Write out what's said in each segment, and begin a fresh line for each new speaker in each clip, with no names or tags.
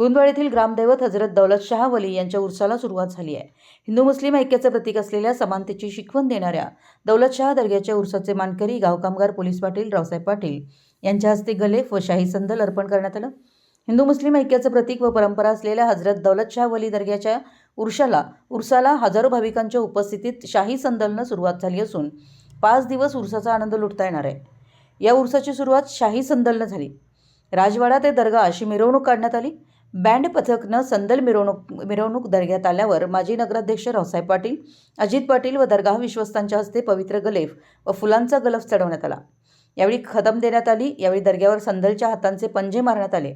कुंदवाड येथील ग्रामदैवत हजरत दौलत शाह वली यांच्या उर्साला सुरुवात झाली आहे. हिंदू मुस्लिम ऐक्याचं प्रतीक असलेल्या समानतेची शिकवण देणाऱ्या दौलत शाह दर्ग्याच्या उर्साचे मानकरी गाव कामगार पोलीस पाटील रावसाहेब पाटील यांच्या हस्ते गलेफ व शाही संदल अर्पण करण्यात आलं. हिंदू मुस्लिम ऐक्याचं प्रतीक व परंपरा असलेल्या हजरत दौलत शाह वली दर्ग्याच्या उर्साला उर्साला हजारो भाविकांच्या उपस्थितीत शाही संदलनं सुरुवात झाली असून पाच दिवस उर्साचा आनंद लुटता येणार आहे. या उर्साची सुरुवात शाही संदलनं झाली. राजवाडा ते दर्गा अशी मिरवणूक काढण्यात आली. बँड पथकनं संदल मिरवणूक मिरवणूक दर्ग्यात आल्यावर माजी नगराध्यक्ष रावसाहेब पाटील अजित पाटील व दर्गा विश्वस्तांच्या हस्ते पवित्र गलेफ व फुलांचा गलफ चढवण्यात आला. यावेळी खदम देण्यात आली यावेळी दर्ग्यावर संदलच्या हातांचे पंजे मारण्यात आले.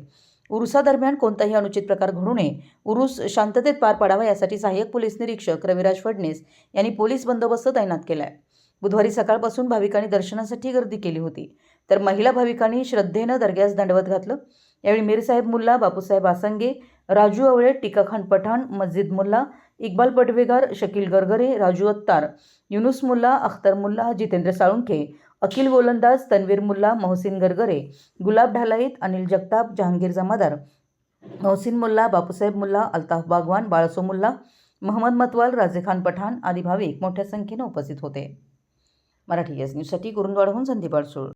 उरुसादरम्यान कोणताही अनुचित प्रकार घडू नये उरुस शांततेत पार पाडावा यासाठी सहाय्यक पोलीस निरीक्षक रविराज फडणीस यांनी पोलीस बंदोबस्त तैनात केला आहे बुधवारी सकाळपासून भाविकांनी दर्शनासाठी गर्दी केली होती. तर महिला भाविकांनी श्रद्धेनं दर्ग्यास दंडवत घातलं. यावेळी मीरसाहेब मुल्ला बापूसाहेब आसंगे राजू आवळे टिकाखान पठाण मस्जिद मुल्ला इक्बाल पटवेगार शकील गरगरे राजू अत्तार युनुस मुल्ला अख्तर मुल्ला जितेंद्र साळुंखे अखिल गोलंदाज तन्वीर मुल्ला मोहसिन गरगरे गुलाब ढालाईत अनिल जगताप जहांगीर जमादार मोहसिन मुल्ला बापूसाहेब मुल्ला अल्ताफ बागवान बाळसो मुल्ला महम्मद मतवाल राजेखान पठाण आदी भाविक मोठ्या संख्येनं उपस्थित होते. मराठी एस न्यूजसाठी कुरुंदवाडहून संदीप अडसूळ